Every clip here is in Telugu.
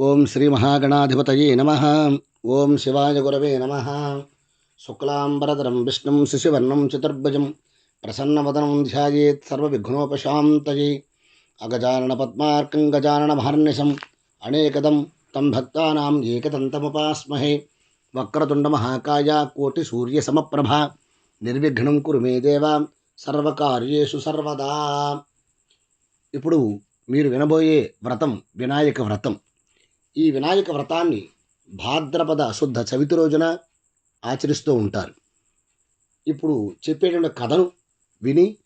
ఓం శ్రీ మహాగణాధిపతయే నమ. ఓం శివాయ గురవే నమ. శుక్లాంబరధరం విష్ణుం శిశువర్ణం చతుర్భుజం ప్రసన్నవదనం ధ్యాయేత్ సర్వవిఘ్నోపశాంతయే. అగజానన పద్మార్కం గజానన మహర్నిశం అనేకదం తం భక్తానాం ఏకదంతముపాస్మహే. వక్రతుండ మహాకాయ కోటి సూర్య సమప్రభ. నిర్విఘ్నం కురు మే దేవ. సర్వకార్యేషు సర్వదా. ఇప్పుడు మీరు వినబోయే వ్రతం వినాయక వ్రతం. ఈ వినాయక వ్రతాన్ని భాద్రపద శుద్ధ చవితి రోజున ఆచరిస్తూ ఉంటారు. ఇప్పుడు చెప్పేటువంటి కథను విని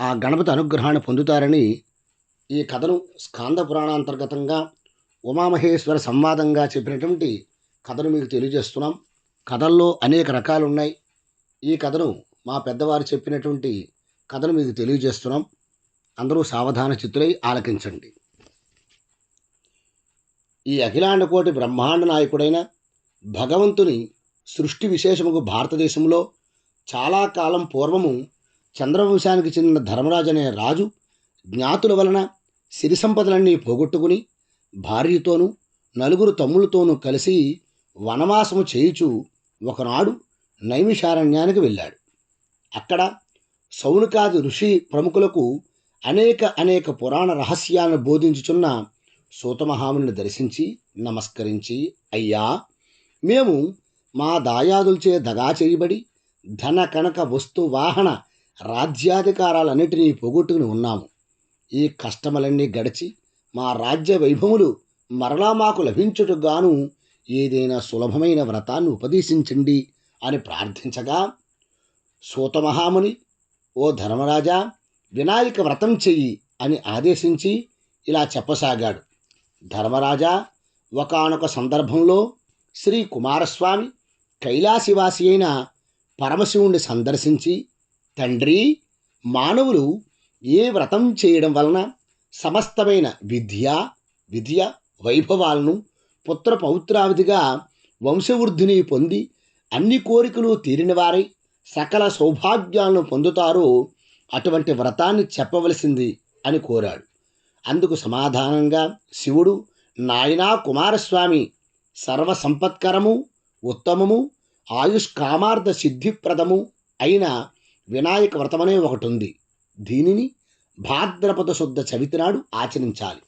ఆ గణపతి అనుగ్రహాన్ని పొందుతారని ఈ కథను స్కాంద పురాణాంతర్గతంగా ఉమామహేశ్వర సంవాదంగా చెప్పినటువంటి కథను మీకు తెలియజేస్తున్నాం. కథల్లో అనేక రకాలు ఉన్నాయి ఈ కథను మా పెద్దవారు చెప్పినటువంటి కథను మీకు తెలియజేస్తున్నాం. అందరూ సావధాన చిత్తులై ఆలకించండి. ఈ అఖిలాండకోటి బ్రహ్మాండ నాయకుడైన భగవంతుని సృష్టి విశేషముకు భారతదేశంలో చాలా కాలం పూర్వము చంద్రవంశానికి చెందిన ధర్మరాజు అనే రాజు జ్ఞాతుల వలన సిరి సంపదలన్నీ పోగొట్టుకుని భార్యతోనూ నలుగురు తమ్ములతోనూ కలిసి వనవాసము చేయుచు ఒకనాడు నైమిషారణ్యానికి వెళ్ళాడు. అక్కడ సౌనకాది ఋషి ప్రముఖులకు అనేక అనేక పురాణ రహస్యాలను బోధించుచున్న సూతమహాముని దర్శించి నమస్కరించి అయ్యా మేము మా దాయాదులచే దగా చేయబడి ధన కనక వస్తు వాహన రాజ్యాధికారాలన్నిటినీ పోగొట్టుకుని ఉన్నాము. ఈ కష్టములన్నీ గడిచి మా రాజ్య వైభవములు మరలా మాకు లభించుటకు గాను ఏదైనా సులభమైన వ్రతాన్ని ఉపదేశించండి అని ప్రార్థించగా సూతమహాముని ఓ ధర్మరాజా వినాయక వ్రతం చెయ్యి అని ఆదేశించి ఇలా చెప్పసాగాడు. ధర్మరాజా ఒకానొక సందర్భంలో శ్రీ కుమారస్వామి కైలాసివాసి అయిన పరమశివుణ్ణి సందర్శించి తండ్రి మానవులు ఏ వ్రతం చేయడం వలన సమస్తమైన విద్య విద్య వైభవాలను పుత్ర పౌత్రావధిగా వంశవృద్ధిని పొంది అన్ని కోరికలు తీరినవారై సకల సౌభాగ్యాలను పొందుతారో అటువంటి వ్రతాన్ని చెప్పవలసింది అని కోరాడు. అందుకు సమాధానంగా శివుడు నాయనా కుమారస్వామి సర్వసంపత్కరము ఉత్తమము ఆయుష్ కామార్థ సిద్ధిప్రదము అయిన వినాయక వ్రతమనే ఒకటి ఉంది దీనిని భాద్రపద శుద్ధ చవితి నాడు ఆచరించాలి.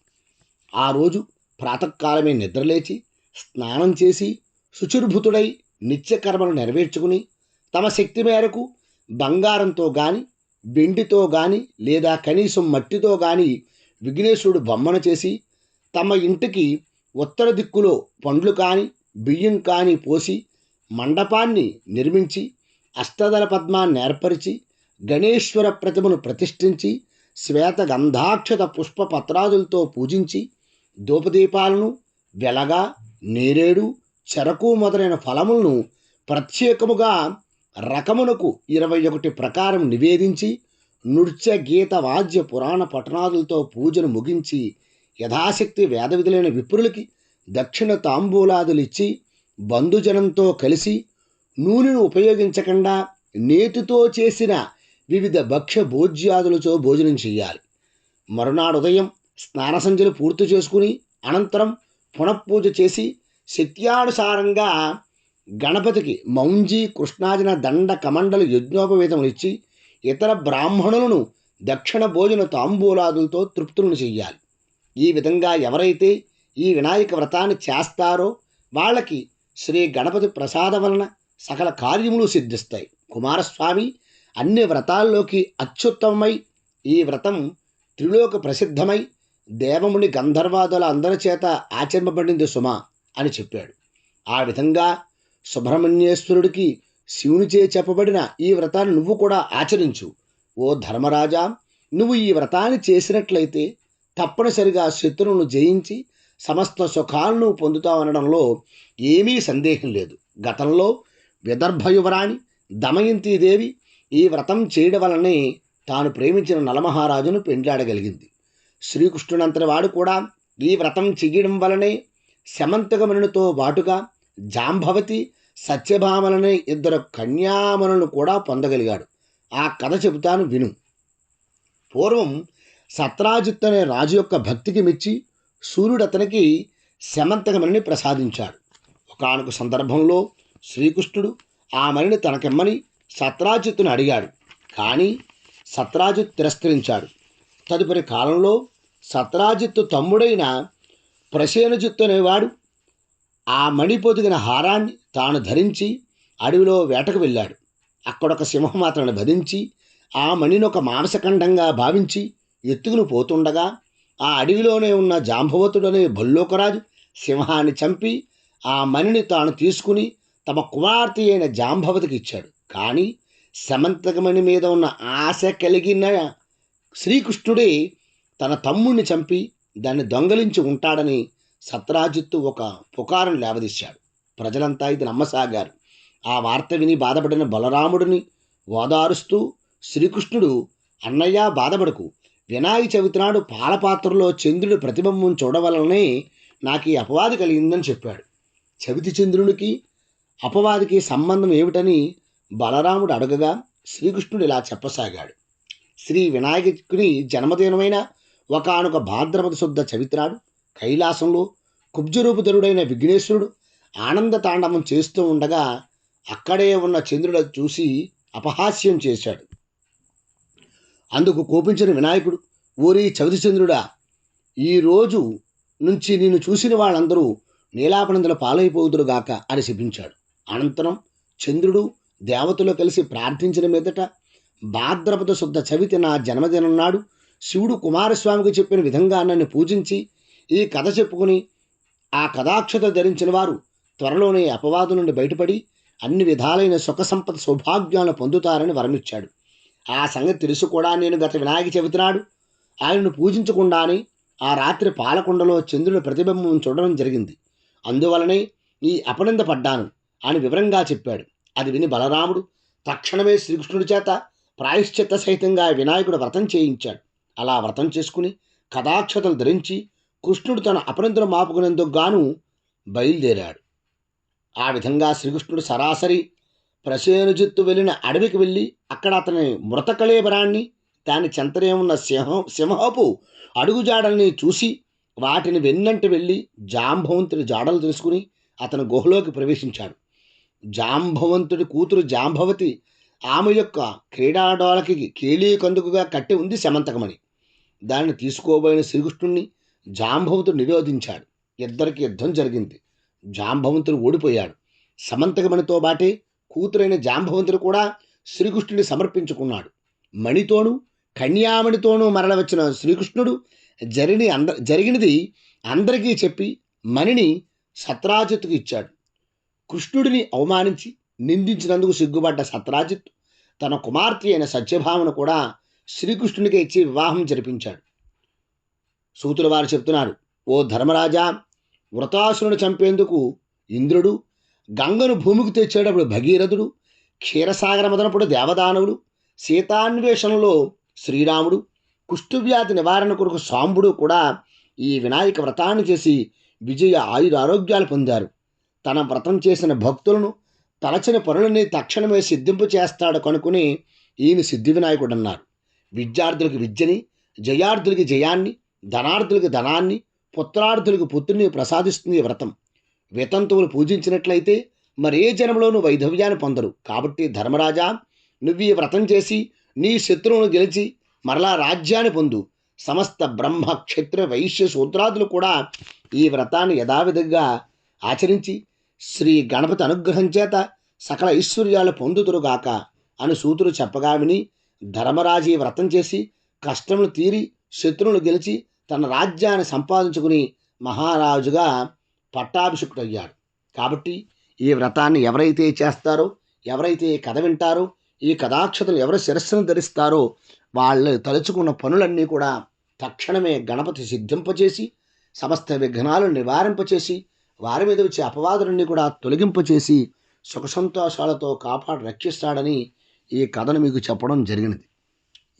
ఆ రోజు ప్రాతకాలమే నిద్రలేచి స్నానం చేసి శుచిర్భుతుడై నిత్యకర్మలు నెరవేర్చుకుని తమ శక్తి మేరకు బంగారంతో గాని వెండితో గాని లేదా కనీసం మట్టితో గాని విఘ్నేశ్వరుడు బొమ్మన చేసి తమ ఇంటికి ఉత్తర దిక్కులో పండ్లు కాని బియ్యం కాని పోసి మండపాన్ని నిర్మించి అష్టదళ పద్మాన్ని ఏర్పరిచి గణేశ్వర ప్రతిమను ప్రతిష్ఠించి శ్వేత గంధాక్షత పుష్ప పత్రాదులతో పూజించి ధూపదీపాలను వెలగా నేరేడు చెరకు మొదలైన ఫలములను ప్రత్యేకముగా రకమునకు ఇరవై ఒకటి ప్రకారం నివేదించి నృత్య గీత వాద్య పురాణ పఠనాదులతో పూజను ముగించి యథాశక్తి వేదవిధులైన విప్రులకి దక్షిణ తాంబూలాదులిచ్చి బంధుజనంతో కలిసి నూనెను ఉపయోగించకుండా నేతితో చేసిన వివిధ భక్ష్య భోజ్యాదులతో భోజనం చేయాలి మరునాడు ఉదయం స్నాన సంధ్యలు పూర్తి చేసుకుని అనంతరం పునఃపూజ చేసి శక్త్యానుసారంగా గణపతికి మౌంజీ కృష్ణాజన దండ కమండలు యజ్ఞోపవేతములు ఇచ్చి ఇతర బ్రాహ్మణులను దక్షిణ భోజన తాంబూలాదులతో తృప్తులను చెయ్యాలి. ఈ విధంగా ఎవరైతే ఈ వినాయక వ్రతాన్ని చేస్తారో వాళ్ళకి శ్రీ గణపతి ప్రసాద వలన సకల కార్యములు సిద్ధిస్తాయి. కుమారస్వామి అన్ని వ్రతాల్లోకి అత్యుత్తమమై ఈ వ్రతం త్రిలోక ప్రసిద్ధమై దేవముని గంధర్వాదుల అందరి చేత ఆచరింపబడింది సుమ అని చెప్పాడు. ఆ విధంగా సుబ్రహ్మణ్యేశ్వరుడికి శివునిచే చెప్పబడిన ఈ వ్రతాన్ని నువ్వు కూడా ఆచరించు. ఓ ధర్మరాజా నువ్వు ఈ వ్రతాన్ని చేసినట్లయితే తప్పనిసరిగా శత్రువును జయించి సమస్త సుఖాలను పొందుతావనడంలో ఏమీ సందేహం లేదు. గతంలో విదర్భ యువరాణి దమయంతీదేవి ఈ వ్రతం చేయడం వలనే తాను ప్రేమించిన నలమహారాజును పెండ్లాడగలిగింది. శ్రీకృష్ణునంతటి వాడు కూడా ఈ వ్రతం చెయ్యడం వలనే శమంతకమణునితో బాటుగా జాంభవతి సత్యభామలనే ఇద్దరు కన్యామలను కూడా పొందగలిగాడు. ఆ కథ చెబుతాను విను. పూర్వం సత్రాజిత్ అనే రాజు యొక్క భక్తికి మెచ్చి సూర్యుడు అతనికి శమంతకమణిని ప్రసాదించాడు. ఒకనొక సందర్భంలో శ్రీకృష్ణుడు ఆ మణిని తనకిమ్మని సత్రాజిత్తును అడిగాడు. కానీ సత్రాజిత్ తిరస్కరించాడు. తదుపరి కాలంలో సత్రాజిత్తు తమ్ముడైన ప్రసేనజిత్తు అనేవాడు ఆ మణి పొదిగిన హారాన్ని తాను ధరించి అడవిలో వేటకు వెళ్ళాడు. అక్కడొక సింహం అతను భరించి ఆ మణిని ఒక మాంసఖండంగా భావించి ఎత్తుకుని పోతుండగా ఆ అడవిలోనే ఉన్న జాంబవతుడనే భల్లోకరాజు సింహాన్ని చంపి ఆ మణిని తాను తీసుకుని తమ కుమార్తె అయిన జాంబవతికి ఇచ్చాడు. కానీ సమంతకమణి మీద ఉన్న ఆశ కలిగిన శ్రీకృష్ణుడే తన తమ్ముణ్ణి చంపి దాన్ని దొంగలించి ఉంటాడని సత్రాజిత్తు ఒక పుకారును లేవదీశాడు. ప్రజలంతా ఇది నమ్మసాగారు. ఆ వార్త విని బాధపడిన బలరాముడిని ఓదారుస్తూ శ్రీకృష్ణుడు అన్నయ్య బాధపడకు. వినాయక చవితి నాడు పాలపాత్రలో చంద్రుడి ప్రతిబింబం చూడవలనే నాకు ఈ అపవాది కలిగిందని చెప్పాడు. చవితి చంద్రునికి అపవాదికి సంబంధం ఏమిటని బలరాముడు అడగగా శ్రీకృష్ణుడు ఇలా చెప్పసాగాడు. శ్రీ వినాయకుని జన్మదినమైన ఒకనొక భాద్రపద శుద్ధ చవిత్రాడు కైలాసంలో కుబ్జరూపుధరుడైన విఘ్నేశ్వరుడు ఆనంద తాండవం చేస్తూ ఉండగా అక్కడే ఉన్న చంద్రుడు చూసి అపహాస్యం చేశాడు. అందుకు కోపించిన వినాయకుడు ఓరి చవితి చంద్రుడా ఈరోజు నుంచి నిన్ను చూసిన వాళ్ళందరూ నీలాపనందుల పాలైపోదురుగాక అని శపించాడు. అనంతరం చంద్రుడు దేవతలు కలిసి ప్రార్థించిన మీదట భాద్రపద శుద్ధ చవితి నా జన్మదినం నాడు శివుడు కుమారస్వామికి చెప్పిన విధంగా నన్ను పూజించి ఈ కథ చెప్పుకుని ఆ కథాక్షత ధరించిన వారు త్వరలోనే అపవాదు నుండి బయటపడి అన్ని విధాలైన సుఖ సంపద సౌభాగ్యాలను పొందుతారని వరమిచ్చాడు. ఆ సంగతి తెలుసు కూడా నేను గత వినాయక చవితి నాడు? ఆయనను పూజించకుండానే ఆ రాత్రి పాలకొండలో చంద్రుని ప్రతిబింబం చూడడం జరిగింది. అందువలనే ఈ అపనింద పడ్డాను అని వివరంగా చెప్పాడు. అది విని బలరాముడు తక్షణమే శ్రీకృష్ణుడి చేత ప్రాయశ్చిత్త సహితంగా వినాయకుడు వ్రతం చేయించాడు. అలా వ్రతం చేసుకుని కథాక్షతలు ధరించి కృష్ణుడు తన అపనిందను మాపుకునేందుకు గాను బయలుదేరాడు. ఆ విధంగా శ్రీకృష్ణుడు సరాసరి ప్రసేనుజిత్తు వెళ్ళిన అడవికి వెళ్ళి అక్కడ అతని మృతకళేబరాన్ని దాని చెంతనే ఉన్న సింహం సింహపు అడుగుజాడల్ని చూసి వాటిని వెన్నంటి వెళ్ళి జాంబవంతుడి జాడలు తెలుసుకుని అతను గుహలోకి ప్రవేశించాడు. జాంబవంతుడి కూతురు జాంబవతి ఆమె యొక్క క్రీడాడోలకి కేళీకందుకుగా కట్టి ఉంది శమంతకమణి. దాన్ని తీసుకోబోయిన శ్రీకృష్ణుణ్ణి జాంబవంతుడు నిరోధించాడు. ఇద్దరికి యుద్ధం జరిగింది. జాంబవంతుడు ఓడిపోయాడు. సమంతకమణితో బాటే కూతురైన జాంబవంతుడు కూడా శ్రీకృష్ణుడిని సమర్పించుకున్నాడు. మణితోనూ కన్యామణితోనూ మరల వచ్చిన శ్రీకృష్ణుడు జరిని అంద జరిగినది అందరికీ చెప్పి మణిని సత్రాజిత్తుకు ఇచ్చాడు. కృష్ణుడిని అవమానించి నిందించినందుకు సిగ్గుపడ్డ సత్రాజిత్ తన కుమార్తె అయిన సత్యభామను కూడా శ్రీకృష్ణునికి ఇచ్చి వివాహం జరిపించాడు. సూతుల వారు చెప్తున్నారు ఓ ధర్మరాజా వృతాసురుని చంపేందుకు ఇంద్రుడు గంగను భూమికి తెచ్చేటప్పుడు భగీరథుడు క్షీరసాగర మొదలప్పుడు దేవదానవుడు సీతాన్వేషణలో శ్రీరాముడు కుష్ఠువ్యాధి నివారణ కొరకు సాంబుడు కూడా ఈ వినాయక వ్రతాన్ని చేసి విజయ ఆయురారోగ్యాలు పొందారు. తన వ్రతం చేసిన భక్తులను తలచిన పనులని తక్షణమే సిద్ధింపు చేస్తాడు కనుకుని ఈయన సిద్ధి వినాయకుడు అన్నారు విద్యార్థులకు విద్యని జయార్థులకి జయాన్ని ధనార్థులకు ధనాన్ని పుత్రార్థులకు పుత్రుని ప్రసాదిస్తుంది ఈ వ్రతం. వితంతువులు పూజించినట్లయితే మరే జన్మలోనూ వైధవ్యాన్ని పొందరు. కాబట్టి ధర్మరాజా నువ్వు ఈ వ్రతం చేసి నీ శత్రువును గెలిచి మరలా రాజ్యాన్ని పొందు. సమస్త బ్రహ్మ క్షత్ర వైశ్య సూత్రాదులు కూడా ఈ వ్రతాన్ని యథావిధంగా ఆచరించి శ్రీ గణపతి అనుగ్రహం చేత సకల ఐశ్వర్యాలు పొందుతురుగాక అని సూతుడు చెప్పగా విని ధర్మరాజు ఈ వ్రతం చేసి కష్టములు తీరి శత్రువును గెలిచి తన రాజ్యాన్ని సంపాదించుకుని మహారాజుగా పట్టాభిషిక్తుడయ్యాడు. కాబట్టి ఈ వ్రతాన్ని ఎవరైతే చేస్తారో ఎవరైతే ఈ కథ వింటారో ఈ కథాక్షతలు ఎవరు శిరస్సును ధరిస్తారో వాళ్ళు తలుచుకున్న పనులన్నీ కూడా తక్షణమే గణపతి సిద్ధింపచేసి సమస్త విఘ్నాలను నివారింపచేసి వారి మీద వచ్చే అపవాదులన్నీ కూడా తొలగింపచేసి సుఖ సంతోషాలతో కాపాడి రక్షిస్తాడని ఈ కథను మీకు చెప్పడం జరిగినది.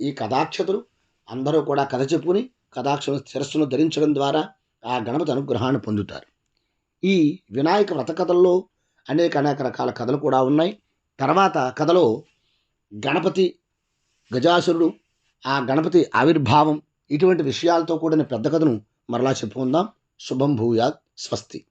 ఈ కథాక్షతులు అందరూ కూడా కథ చెప్పుకుని కథాక్ష శిరస్సును ధరించడం ద్వారా ఆ గణపతి అనుగ్రహాన్ని పొందుతారు. ఈ వినాయక వ్రత కథల్లో అనేక అనేక రకాల కథలు కూడా ఉన్నాయి. తర్వాత కథలో గణపతి గజాసురుడు ఆ గణపతి ఆవిర్భావం ఇటువంటి విషయాలతో కూడిన పెద్ద కథను మరలా చెప్పుకుందాం. శుభం భూయాత్. స్వస్తి.